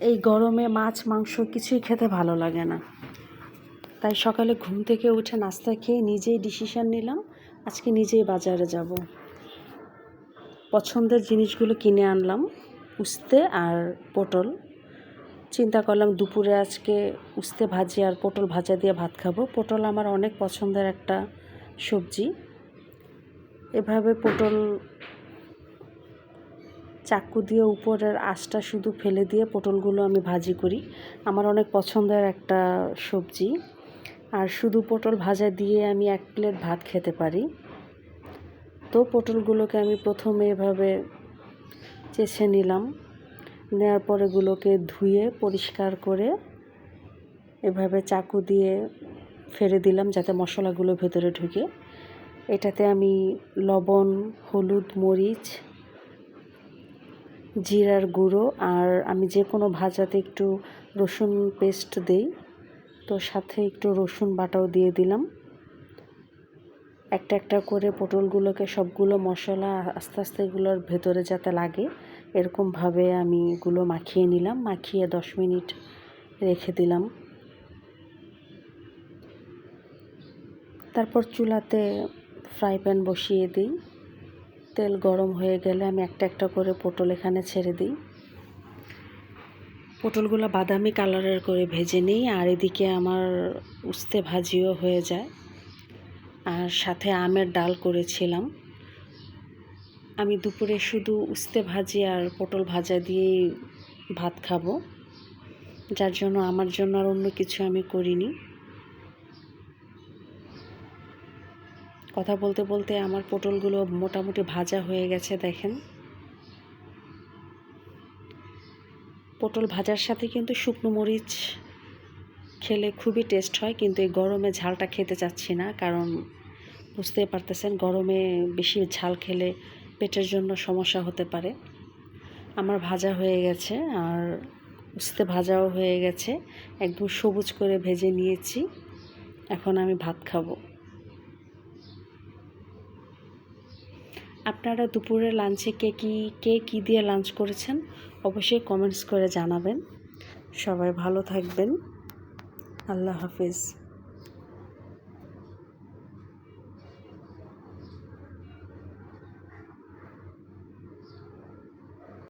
এই গরমে মাছ, মাংস কিছুই খেতে ভালো লাগে না। তাই সকালে ঘুম থেকে উঠে নাস্তা খেয়ে নিজেই ডিসিশান নিলাম, আজকে নিজেই বাজারে যাব। পছন্দের জিনিসগুলো কিনে আনলাম, উস্তে আর পটল। চিন্তা করলাম দুপুরে আজকে উস্তে ভাজি আর পটল ভাজা দিয়ে ভাত খাব। পটল আমার অনেক পছন্দের একটা সবজি। এভাবে পটল চাকু দিয়ে উপরের আঁশটা শুধু ফেলে দিয়ে পটলগুলো আমি ভাজি করি। আমার অনেক পছন্দের একটা সবজি। আর শুধু পটল ভাজা দিয়ে আমি এক প্লেট ভাত খেতে পারি। তো পটলগুলোকে আমি প্রথমে এভাবে চেছে নিলাম। নেওয়ার পরে এগুলোকে ধুয়ে পরিষ্কার করে এভাবে চাকু দিয়ে ফেলে দিলাম যাতে মশলাগুলো ভেতরে ঢুকে। এটাতে আমি লবণ, হলুদ, মরিচ জিরার গুঁড়ো আর আমি যে কোনো ভাজাতে একটু রসুন পেস্ট দিই। তো সাথে একটু রসুন বাটাও দিয়ে দিলাম। একটা একটা করে পটলগুলোকে সবগুলো মশলা আস্তে আস্তে এগুলোর ভেতরে যাতে লাগে, এরকমভাবে আমি এগুলো মাখিয়ে নিলাম। মাখিয়ে দশ মিনিট রেখে দিলাম। তারপর চুলাতে ফ্রাই প্যান বসিয়ে দিই। তেল গরম হয়ে গেলে আমি একটা একটা করে পটল এখানে ছেড়ে দিই। পটলগুলো বাদামি কালারের করে ভেজে নিই আর এদিকে আমার উস্তে ভাজিও হয়ে যায়। আর সাথে আমের ডাল করেছিলাম। আমি দুপুরে শুধু উস্তে ভাজি আর পটল ভাজা দিয়েই ভাত খাব। যার জন্য, আমার জন্য আর অন্য কিছু আমি করিনি। কথা বলতে বলতে আমার পটলগুলো মোটামুটি ভাজা হয়ে গেছে, দেখেন। পটল ভাজার সাথে কিন্তু শুকনো মরিচ খেলে খুবই টেস্ট হয়, কিন্তু এই গরমে ঝালটা খেতে চাচ্ছি না, কারণ বুঝতেই পারতেছেন গরমে বেশি ঝাল খেলে পেটের জন্য সমস্যা হতে পারে। আমার ভাজা হয়ে গেছে, আর উস্তে ভাজাও হয়ে গেছে। একদম সবুজ করে ভেজে নিয়েছি। এখন আমি ভাত খাব। আপনারা দুপুরে লাঞ্চে কে কী কে কী দিয়ে লাঞ্চ করেছেন, অবশ্যই কমেন্টস করে জানাবেন। সবাই ভালো থাকবেন। আল্লাহ হাফিজ।